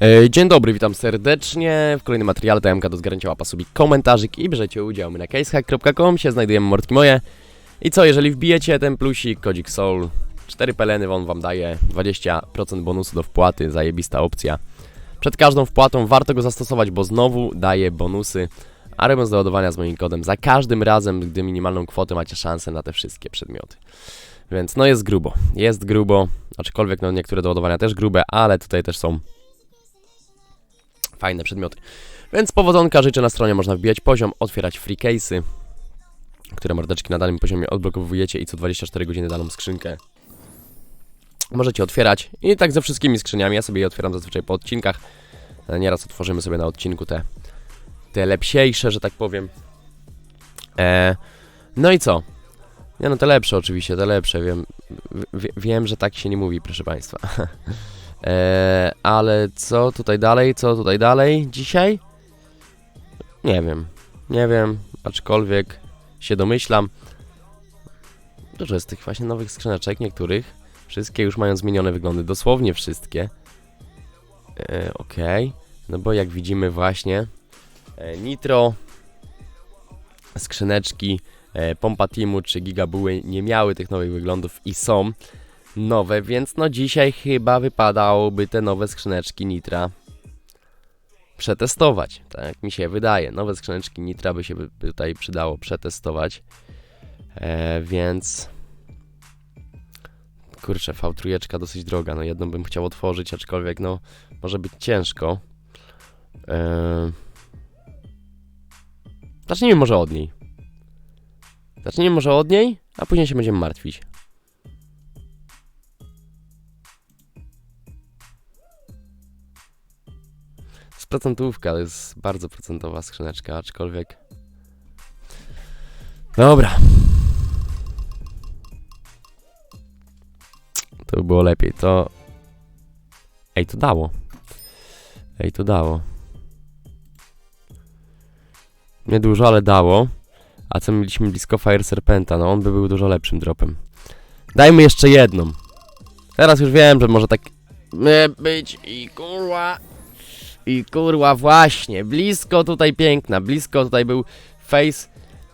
E, Dzień dobry, witam serdecznie w kolejnym materiale TMK do zgarnięcia łapa subik komentarzyk i bierzecie udział. My na casehack.com się znajdujemy mordki moje. I co, jeżeli wbijecie ten plusik, kodzik soul, 4 peleny on wam daje 20% bonusu do wpłaty, zajebista opcja. Przed każdą wpłatą warto go zastosować, bo znowu daje bonusy, a robiąc z moim kodem za każdym razem, gdy minimalną kwotę macie szansę na te wszystkie przedmioty. Więc no jest grubo, jest grubo, aczkolwiek no niektóre doładowania też grube, ale tutaj też są fajne przedmioty. Więc powodzonka życzę na stronie, można wbijać poziom, otwierać free case'y, które mordeczki na danym poziomie odblokowujecie i co 24 godziny daną skrzynkę możecie otwierać. I tak ze wszystkimi skrzyniami, ja sobie je otwieram zazwyczaj po odcinkach. Nieraz otworzymy sobie na odcinku te, te lepsiejsze, że tak powiem. E, no i co? Nie no, te lepsze oczywiście, te lepsze, wiem, wie, wiem, że tak się nie mówi, proszę Państwa. E, ale co tutaj dalej, co tutaj dalej dzisiaj? Nie wiem, nie wiem, aczkolwiek się domyślam. Dużo jest tych właśnie nowych skrzyneczek, niektórych. Wszystkie już mają zmienione wyglądy, dosłownie wszystkie. E, Okej, no bo jak widzimy właśnie e, Nitro, skrzyneczki, e, Pompa Teamu czy Gigabuły nie miały tych nowych wyglądów i są nowe, więc no dzisiaj chyba wypadałoby te nowe skrzyneczki Nitra przetestować, tak mi się wydaje. Nowe skrzyneczki Nitra by się tutaj przydało przetestować, e, więc kurczę, V3 dosyć droga, no jedną bym chciał otworzyć, aczkolwiek no może być ciężko. E, zacznijmy może od niej. Zacznijmy może od niej, a później się będziemy martwić. Jest procentówka, to jest bardzo procentowa skrzyneczka, aczkolwiek... Dobra. To by było lepiej, to... Ej, to dało. Ej, to dało. Niedużo, ale dało. A co mieliśmy blisko Fire Serpenta? No on by był dużo lepszym dropem. Dajmy jeszcze jedną. Teraz już wiem, że może tak my być i kurwa. I kurwa właśnie, blisko tutaj piękna, blisko tutaj był face,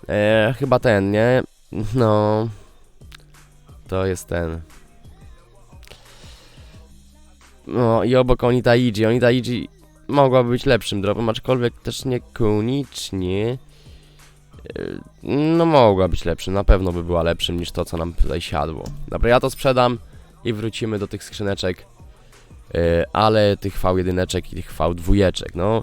e, chyba ten, nie? No, to jest ten. No i obok Onita Iji, Onita Iji mogłaby być lepszym dropem, aczkolwiek też niekoniecznie. E, No mogła być lepszym, na pewno by była lepszym niż to, co nam tutaj siadło. Dobra, ja to sprzedam i wrócimy do tych skrzyneczek. Yy, ale tych V1 i tych V2, no.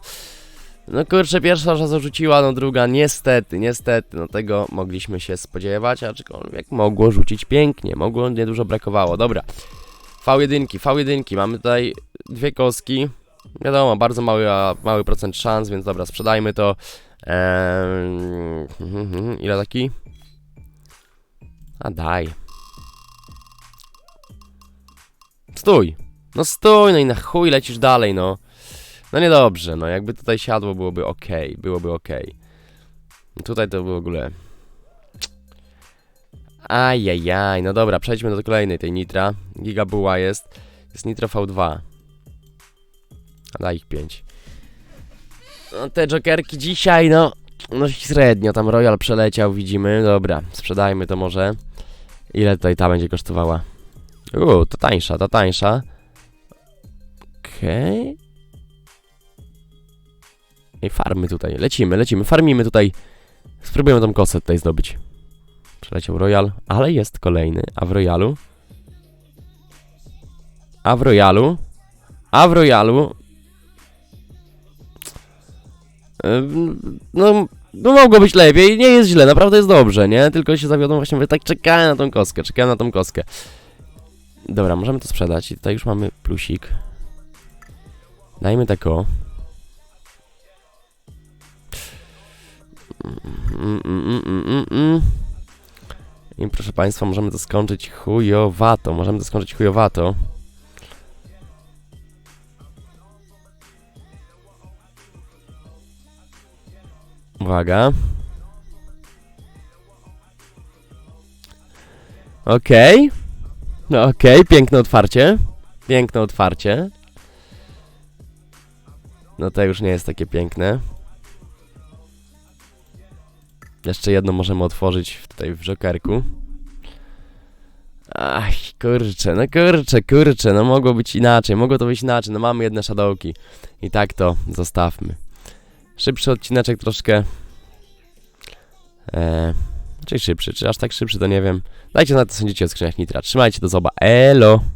No kurczę, pierwsza że zarzuciła, no druga niestety, niestety, no tego mogliśmy się spodziewać, aczkolwiek mogło rzucić pięknie, mogło, niedużo brakowało, dobra. V1, V1, mamy tutaj dwie kostki, wiadomo, bardzo mały, mały procent szans, więc dobra, sprzedajmy to. Eee, ile taki? A daj. Stój! No stój, no i na chuj lecisz dalej, no. No niedobrze, no jakby tutaj siadło byłoby ok, byłoby ok. Tutaj to w ogóle... Ajajaj, no dobra, przejdźmy do kolejnej tej Nitra. Gigabuła jest. Jest Nitro V2. A daj ich 5. No te jokerki dzisiaj, no... No średnio, tam Royal przeleciał, widzimy. Dobra, sprzedajmy to może. Ile tutaj ta będzie kosztowała? Uuu, to tańsza, to tańsza. Okej. I farmy tutaj. Lecimy, lecimy, farmimy tutaj. Spróbujemy tą kosę tutaj zdobyć. Przeleciał Royal, ale jest kolejny. A w Royalu? A w Royalu? A w Royalu? No, no mogło być lepiej, nie jest źle, naprawdę jest dobrze, nie? Tylko się zawiodłem właśnie, mówię, tak czekałem na tą kostkę, czekałem na tą kostkę. Dobra, możemy to sprzedać i tutaj już mamy plusik. Dajmy mm, mm. I proszę Państwa, możemy to skończyć chujowato. Możemy to skończyć chujowato. Uwaga. Okej. No okej, piękne otwarcie. Piękne otwarcie. No to już nie jest takie piękne. Jeszcze jedno możemy otworzyć tutaj w jokerku. Ach, kurczę, no kurczę, kurczę, no mogło być inaczej, mogło to być inaczej, no mamy jedne shadowki. I tak to zostawmy. Szybszy odcineczek troszkę. Eee, czy szybszy, czy aż tak szybszy, to nie wiem. Dajcie znać, co sądzicie o skrzyniach Nitra. Trzymajcie do zoba. Elo!